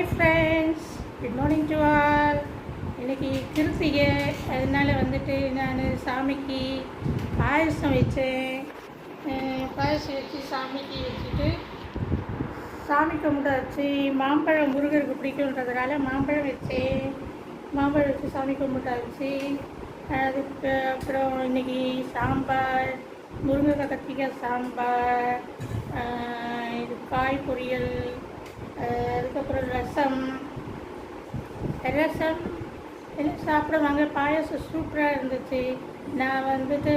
Hi friends good morning to all இன்றைக்கி கிருத்திகை அதனால் வந்துட்டு நான் சாமிக்கு பாயசம் வச்சேன். பாயசம் வச்சு சாமிக்கு வச்சுட்டு சாமி கும்பிட்டு வச்சு மாம்பழம் முருகருக்கு பிடிக்குன்றதுனால மாம்பழம் வச்சேன். மாம்பழம் வச்சு சாமி கும்பிட்டாச்சு அதுக்கு அப்புறம் இன்னைக்கு சாம்பார் முருங்கைக்காய் கத்திரிக்காய் சாம்பார் இது காய் பொரியல் அதுக்கப்புறம் ரசம். ரசம் எல்லாம் சாப்பிடுவாங்க பாயாசம் சூப்பராக இருந்துச்சு. நான் வந்துட்டு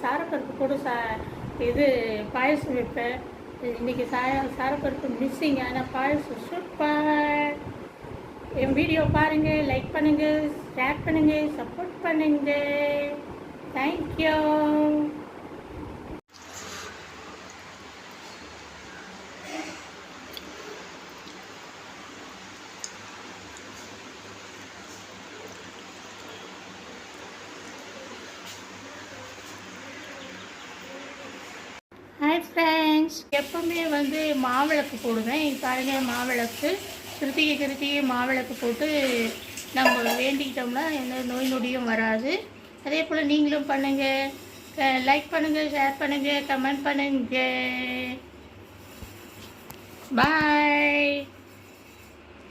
சாரப்பருப்பு கூட சா இது பாயசம் வைப்பேன். இன்றைக்கி சாய சாரப்பருப்பு மிஸ்ஸிங் ஆனால் பாயசம் சூப்பர் என் வீடியோ பாருங்கள் லைக் பண்ணுங்கள் ஷேர் பண்ணுங்கள் சப்போர்ட் பண்ணுங்கள் தேங்க்யூ ஹாய் ஃப்ரெண்ட்ஸ் எப்போவுமே வந்து மாவிளக்கு போடுவேன். இங்க பாருங்க மாவிளக்கு. கிருத்திகை கிருத்திகை மாவிளக்கு போட்டு நம்ம வேண்டிக்கிட்டோம்னா எந்த நோய் நொடியும் வராது. அதே போல் நீங்களும் பண்ணுங்கள் லைக் பண்ணுங்கள் ஷேர் பண்ணுங்கள் கமெண்ட் பண்ணுங்கள் பாய்